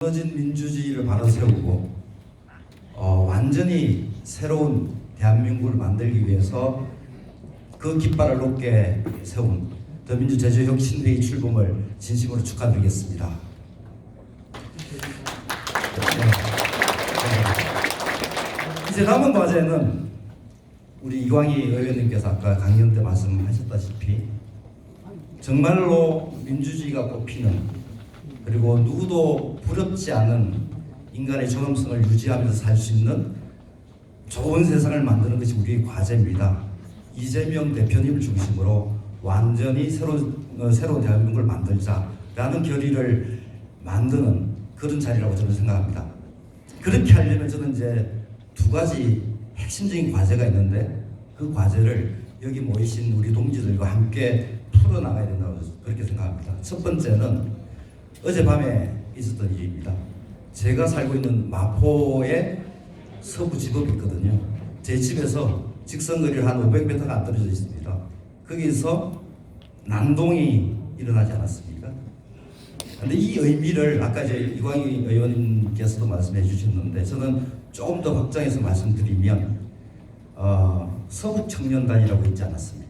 무너진 민주주의를 바로 세우고 어, 완전히 새로운 대한민국을 만들기 위해서 그 깃발을 높게 세운 더민주 제주혁신회의 출범을 진심으로 축하드리겠습니다. 네. 네. 이제 남은 과제는 우리 이광희 의원님께서 아까 강연 때 말씀하셨다시피 정말로 민주주의가 꽃피는 그리고 누구도 부럽지 않은 인간의 존엄성을 유지하면서 살 수 있는 좋은 세상을 만드는 것이 우리의 과제입니다. 이재명 대표님을 중심으로 완전히 어, 새로운 대한민국을 만들자라는 결의를 만드는 그런 자리라고 저는 생각합니다. 그렇게 하려면 저는 이제 두 가지 핵심적인 과제가 있는데 그 과제를 여기 모이신 우리 동지들과 함께 풀어 나가야 된다고 그렇게 생각합니다. 첫 번째는 어젯밤에 있었던 일입니다. 제가 살고 있는 마포에 서부 지법이 있거든요. 제 집에서 직선거리를 한 500m가 안 떨어져 있습니다. 거기서 난동이 일어나지 않았습니까? 근데 이 의미를 아까 이제 이광희 의원님께서도 말씀해 주셨는데 저는 조금 더 확장해서 말씀드리면 어, 서북 청년단이라고 있지 않았습니까?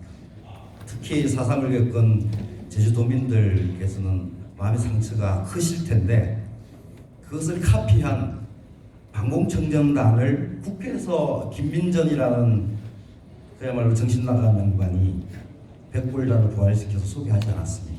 특히 사상을 겪은 제주도민들께서는 마음의 상처가 크실 텐데 그것을 카피한 방공청정단을 국회에서 김민전이라는 그야말로 정신 나간 양반이 백불단을 부활시켜서 소개하지 않았습니까?